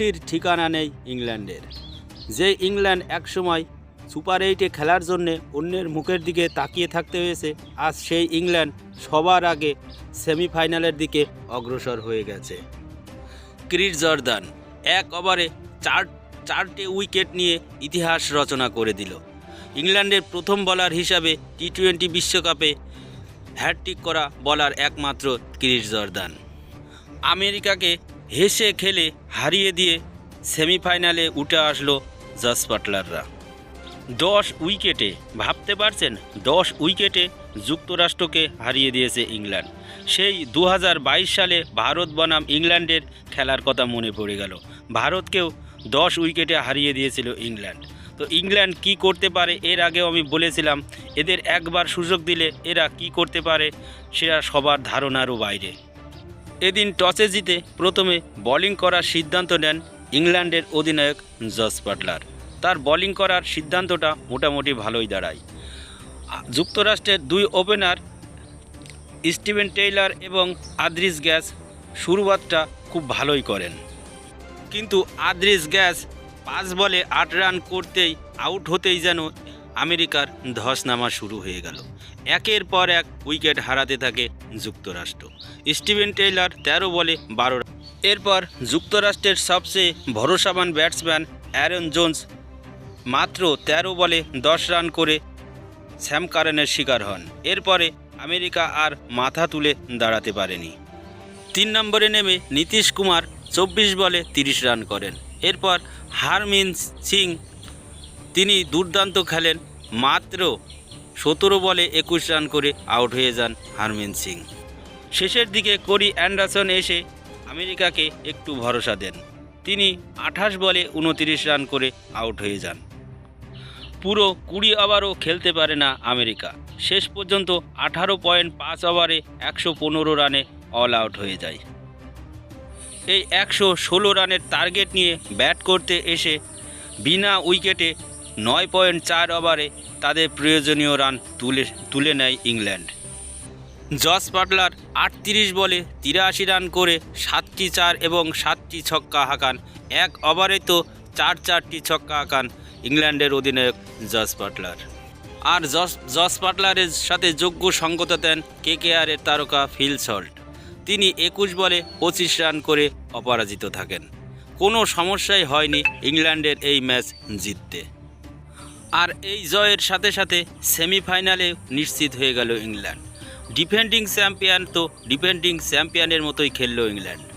খুশির ঠিকানা নেই ইংল্যান্ডের। যে ইংল্যান্ড একসময় সুপার এইটে খেলার জন্যে অন্যের মুখের দিকে তাকিয়ে থাকতে হয়েছে, আজ সেই ইংল্যান্ড সবার আগে সেমিফাইনালের দিকে অগ্রসর হয়ে গেছে। ক্রিস জর্দান এক ওভারে চার, চারটে উইকেট নিয়ে ইতিহাস রচনা করে দিল। ইংল্যান্ডের প্রথম বলার হিসাবে টি টোয়েন্টি বিশ্বকাপে হ্যাটট্রিক করা বলার একমাত্র ক্রিস জর্দান। আমেরিকাকে হেসে খেলে হারিয়ে দিয়ে সেমিফাইনালে উঠে আসলো জস বাটলাররা। দশ উইকেটে, ভাবতে পারছেন? দশ উইকেটে যুক্তরাষ্ট্রকে হারিয়ে দিয়েছে ইংল্যান্ড। সেই দু হাজার বাইশ সালে ভারত বনাম ইংল্যান্ডের খেলার কথা মনে পড়ে গেল। ভারতকেও দশ উইকেটে হারিয়ে দিয়েছিল ইংল্যান্ড। তো ইংল্যান্ড কি করতে পারে? এর আগেও আমি বলেছিলাম, এদের একবার সুযোগ দিলে এরা কি করতে পারে সেটা সবার ধারণারও বাইরে। এদিন টসে জিতে প্রথমে বোলিং করার সিদ্ধান্ত নেন ইংল্যান্ডের অধিনায়ক জস বাটলার। তার বোলিং করার সিদ্ধান্তটা মোটামুটি ভালোই দাঁড়ায়। যুক্তরাষ্ট্রের দুই ওপেনার স্টিভেন টেইলার এবং আদ্রিস গ্যাস শুরুয়াতটা খুব ভালোই করেন। কিন্তু আদ্রিস গ্যাস পাঁচ বলে আট রান করতেই আউট হতেই যেন আমেরিকার ধস নামা শুরু হয়ে গেল। একের পর এক উইকেট হারাতে থাকে যুক্তরাষ্ট্র। স্টিভেন টেইলার তেরো বলে বারো এরপর যুক্তরাষ্ট্রের সবচেয়ে ভরসাবান ব্যাটসম্যান অ্যারন জোন্স মাত্র তেরো বলে দশ রান করে স্যাম কারেনের শিকার হন। এরপরে আমেরিকা আর মাথা তুলে দাঁড়াতে পারেনি। তিন নম্বরে নেমে নীতিশ কুমার চব্বিশ বলে তিরিশ রান করেন। এরপর হারমিন সিং তিনি দুর্দান্ত খেলেন। মাত্র সতেরো বলে একুশ রান করে আউট হয়ে যান হারমিন সিং। শেষের দিকে কোরি অ্যান্ডারসন এসে আমেরিকাকে একটু ভরসা দেন। তিনি আঠাশ বলে উনতিরিশ রান করে আউট হয়ে যান। পুরো কুড়ি ওভারও খেলতে পারে না আমেরিকা। শেষ পর্যন্ত আঠারো পয়েন্ট পাঁচ ওভারে একশো পনেরো রানে অল আউট হয়ে যায়। এই একশো ষোলো রানের টার্গেট নিয়ে ব্যাট করতে এসে বিনা উইকেটে নয় পয়েন্ট চার ওভারে তাদের প্রয়োজনীয় রান তুলে তুলে নেয় ইংল্যান্ড। জস পাটলার আটত্রিশ বলে তিরাশি রান করে সাতটি চার এবং সাতটি ছক্কা হাঁকান। এক ওভারে তো চার চারটি ছক্কা হাঁকান ইংল্যান্ডের অধিনায়ক জস পাটলার আর জস জস পাটলারের সাথে যোগ্য সঙ্গত দেন কেকেআরের তারকা ফিল সল্ট। তিনি একুশ বলে পঁচিশ রান করে অপরাজিত থাকেন। কোনো সমস্যাই হয়নি ইংল্যান্ডের এই ম্যাচ জিততে। আর এই জয়ের সাথে সাথে সেমিফাইনালে নিশ্চিত হয়ে গেল ইংল্যান্ড। ডিফেন্ডিং চ্যাম্পিয়ন তো ডিফেন্ডিং চ্যাম্পিয়নের মতোই খেললো ইংল্যান্ড।